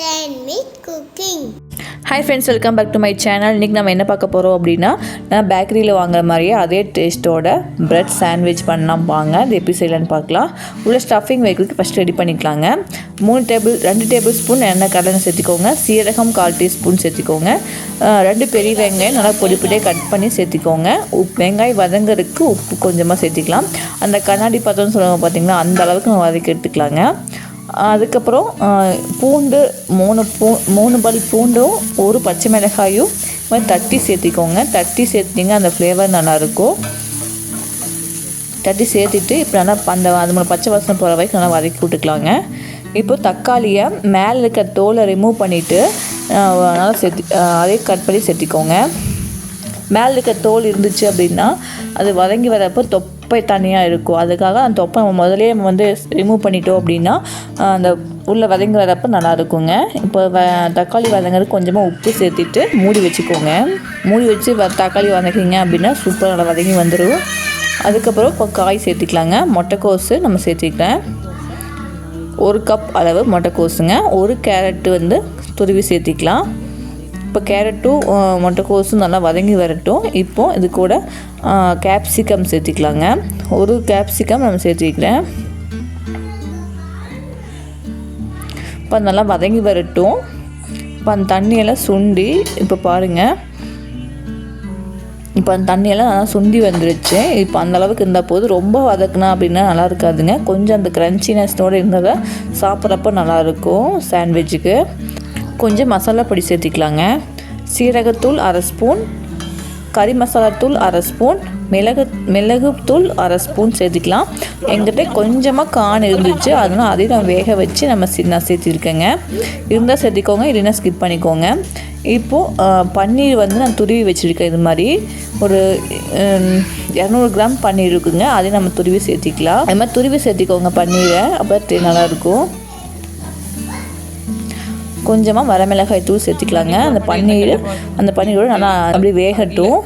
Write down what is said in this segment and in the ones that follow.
Ten cooking hi friends welcome back to my channel இன்றைக்கி நம்ம என்ன பார்க்க போகிறோம் அப்படின்னா நான் பேக்கரியில் வாங்குற மாதிரியே அதே டேஸ்ட்டோட பிரெட் சாண்ட்விச் பண்ணலாம். வாங்க அது எப்படி செய்யலான்னு பார்க்கலாம். உள்ள ஸ்டஃபிங் வைக்கிறதுக்கு ஃபஸ்ட் ரெடி பண்ணிக்கலாங்க. மூணு டேபிள் ரெண்டு டேபிள் ஸ்பூன் எண்ணெய் கடலை சேர்த்திக்கோங்க. சீரகம் கால் டீஸ்பூன் சேர்த்திக்கோங்க. ரெண்டு பெரிய வெங்காயம் நல்லா பொடி பொடியாக கட் பண்ணி சேர்த்திக்கோங்க. உப்பு வெங்காயம் வதங்கிறதுக்கு உப்பு கொஞ்சமாக சேர்த்திக்கலாம். அந்த கண்ணாடி பாத்திரம்னு சொல்லுவாங்க பார்த்தீங்கன்னா அந்த அளவுக்கு நம்ம வதக்கி எடுத்துக்கலாங்க. அதுக்கப்புறம் பூண்டு மூணு பூ மூணு பல் பூண்டும் ஒரு பச்சை மிளகாயும் தட்டி சேர்த்திக்கோங்க. தட்டி சேர்த்திங்க அந்த ஃப்ளேவர் நல்லாயிருக்கும். தட்டி சேர்த்துட்டு இப்போ நல்லா அந்த அது மூணு பச்சை வாசனை போகிற வரைக்கும் நல்லா வதக்கி விட்டுக்கலாங்க. இப்போ தக்காளியை மேலே இருக்க தோலை ரிமூவ் பண்ணிவிட்டு நல்லா சேர்த்தி அதே கட் பண்ணி சேர்த்திக்கோங்க. மேலே இருக்க தோல் இருந்துச்சு அப்படின்னா அது வதங்கி வரப்போ தொப்பை தனியாக இருக்கும். அதுக்காக அந்த தொப்பை நம்ம முதலே நம்ம வந்து ரிமூவ் பண்ணிட்டோம் அப்படின்னா அந்த உள்ளே வதங்குறப்ப நல்லாயிருக்குங்க நல்லா இருக்குங்க. இப்போ வ தக்காளி வதங்குறதுக்கு கொஞ்சமாக உப்பு சேர்த்துட்டு மூடி வச்சுக்கோங்க. மூடி வச்சு வ தக்காளி வதக்கிங்க அப்படின்னா சூப்பராக நல்லா வதங்கி வந்துடும் அதுக்கப்புறம் இப்போ காய் சேர்த்திக்கலாங்க. முட்டைக்கோஸு நம்ம சேர்த்துக்கிட்டேன் ஒரு கப் அளவு முட்டைக்கோஸுங்க. ஒரு கேரட்டு வந்து துருவி சேர்த்திக்கலாம். இப்போ கேரட்டும் மொட்டைக்கோஸும் முட்டைக்கோஸும் நல்லா வதங்கி வரட்டும். இப்போது இது கூட கேப்சிகம் சேர்த்திக்கலாங்க. ஒரு கேப்சிகம் நம்ம சேர்த்திக்கிறேன். இப்போ நல்லா வதங்கி வரட்டும். இப்போ அந்த தண்ணியெல்லாம் சுண்டி இப்போ பாருங்கள் இப்போ அந்த தண்ணியெல்லாம் நல்லா சுண்டி வந்துருச்சு. இப்போ அந்தளவுக்கு இருந்தால் போது ரொம்ப வதக்குனா அப்படின்னா நல்லா இருக்காதுங்க. கொஞ்சம் அந்த க்ரன்ச்சினஸ்னோடு இருந்தால் தான் சாப்பிட்றப்ப நல்லாயிருக்கும் சாண்ட்விட்சுக்கு கொஞ்சம் மசாலா பொடி சேர்த்திக்கலாங்க. சீரகத்தூள் அரை ஸ்பூன் கறி மசாலாத்தூள் அரை ஸ்பூன் மிளகு மிளகுத்தூள் அரை ஸ்பூன் சேர்த்துக்கலாம். எங்கிட்ட கொஞ்சமாக கான் இருந்துச்சு அதனால் அதையும் நான் வேக வச்சு நம்ம சி நான் சேர்த்திருக்கேங்க. இருந்தால் சேர்த்திக்கோங்க இல்லைன்னா ஸ்கிப் பண்ணிக்கோங்க. இப்போது பன்னீர் வந்து நான் துருவி வச்சுருக்கேன் இது மாதிரி. ஒரு இரநூறு கிராம் பன்னீர் இருக்குங்க அதையும் நம்ம துருவி சேர்த்திக்கலாம். அது மாதிரி துருவி சேர்த்திக்கோங்க பன்னீரை அப்போ நல்லாயிருக்கும் கொஞ்சமாக வரமிளகாய் தூள் சேர்த்துக்கலாங்க. அந்த பன்னீர் அந்த பன்னீரோட நல்லா அப்படியே வேகட்டும்.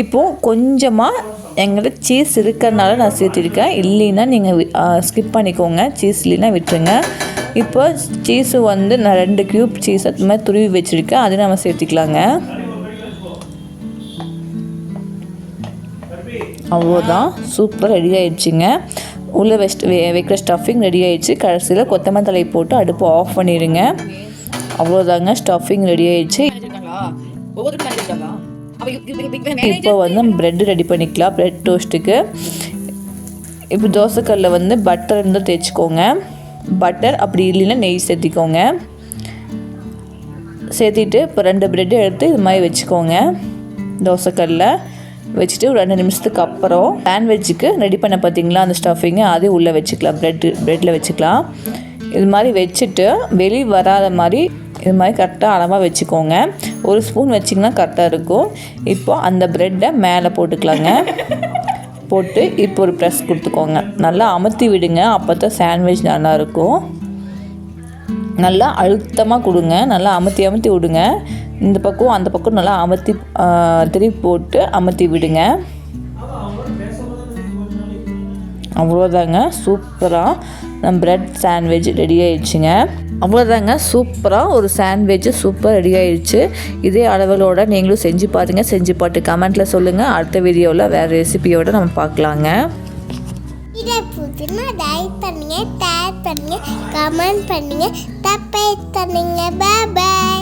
இப்போது கொஞ்சமாக எங்கள்கிட்ட சீஸ் இருக்கிறதுனால நான் சேர்த்துருக்கேன். இல்லைன்னா நீங்கள் ஸ்கிப் பண்ணிக்கோங்க. சீஸ் இல்லைன்னா விட்டுருங்க. இப்போ சீஸு வந்து நான் ரெண்டு க்யூப் சீஸ் அது மாதிரி துருவி வச்சுருக்கேன். அது நம்ம சேர்த்துக்கலாங்க. அவ்வளோதான். சூப்பராக ரெடி ஆயிடுச்சுங்க. உள்ளே வெஸ்ட் வே வைக்கிற ஸ்டஃபிங் ரெடி ஆகிடுச்சு கடைசியில் கொத்தமல்லி தழை போட்டு அடுப்பு ஆஃப் பண்ணிடுங்க. அவ்வளோதாங்க ஸ்டஃபிங் ரெடி ஆகிடுச்சு இப்போ வந்து ப்ரெட் ரெடி பண்ணிக்கலாம் ப்ரெட் டோஸ்ட்டுக்கு இப்போ தோசைக்கல்லில் வந்து பட்டர் இருந்தால் தேய்ச்சிக்கோங்க. பட்டர் அப்படி இல்லைன்னா நெய் சேர்த்திக்கோங்க. சேர்த்திட்டு இப்போ ரெண்டு ப்ரெட் எடுத்து இது மாதிரி வச்சுக்கோங்க. தோசைக்கல்லில் வச்சுட்டு ஒரு ரெண்டு நிமிஷத்துக்கு அப்புறம் சாண்ட்விட்சுக்கு ரெடி பண்ண பார்த்தீங்களா? அந்த ஸ்டஃபிங்கை அதே உள்ளே வச்சுக்கலாம். ப்ரெட்டு ப்ரெட்டில் வச்சுக்கலாம். இது மாதிரி வச்சுட்டு வெளி வராத மாதிரி இது மாதிரி கரெக்டாக அளவாக வச்சுக்கோங்க. ஒரு ஸ்பூன் வச்சிங்கன்னா கரெக்டாக இருக்கும். இப்போ அந்த ப்ரெட்டை மேலே போட்டுக்கலாங்க. போட்டு இப்போ ஒரு ப்ரெஸ் கொடுத்துக்கோங்க. நல்லா அமுத்தி விடுங்க. அப்போ தான் சாண்ட்விச் நல்லாயிருக்கும் நல்லா அழுத்தமாக கொடுங்க. நல்லா அமுத்தி அமுத்தி விடுங்க. இந்த பக்கம் அந்த பக்கம் நல்லா அமர்த்தி திருப்பி போட்டு அமர்த்தி விடுங்க. அவ்வளோதாங்க சூப்பராக நம்ம பிரெட் சாண்ட்விச் ரெடி ஆயிடுச்சுங்க. அவ்வளோதாங்க சூப்பராக ஒரு சாண்ட்விட்ச் சூப்பர் ரெடி ஆயிடுச்சு. இதே அளவுகளோட நீங்களும் செஞ்சு பாருங்கள் செஞ்சு பார்த்து கமெண்ட்டில் சொல்லுங்கள் அடுத்த வீடியோவில் வேறு ரெசிபியோட நம்ம பார்க்கலாங்க. இதை புதுனா லைக் பண்ணுங்க ஷேர் கமெண்ட் பண்ணுங்க தப்பை பண்ணுங்க. பாய்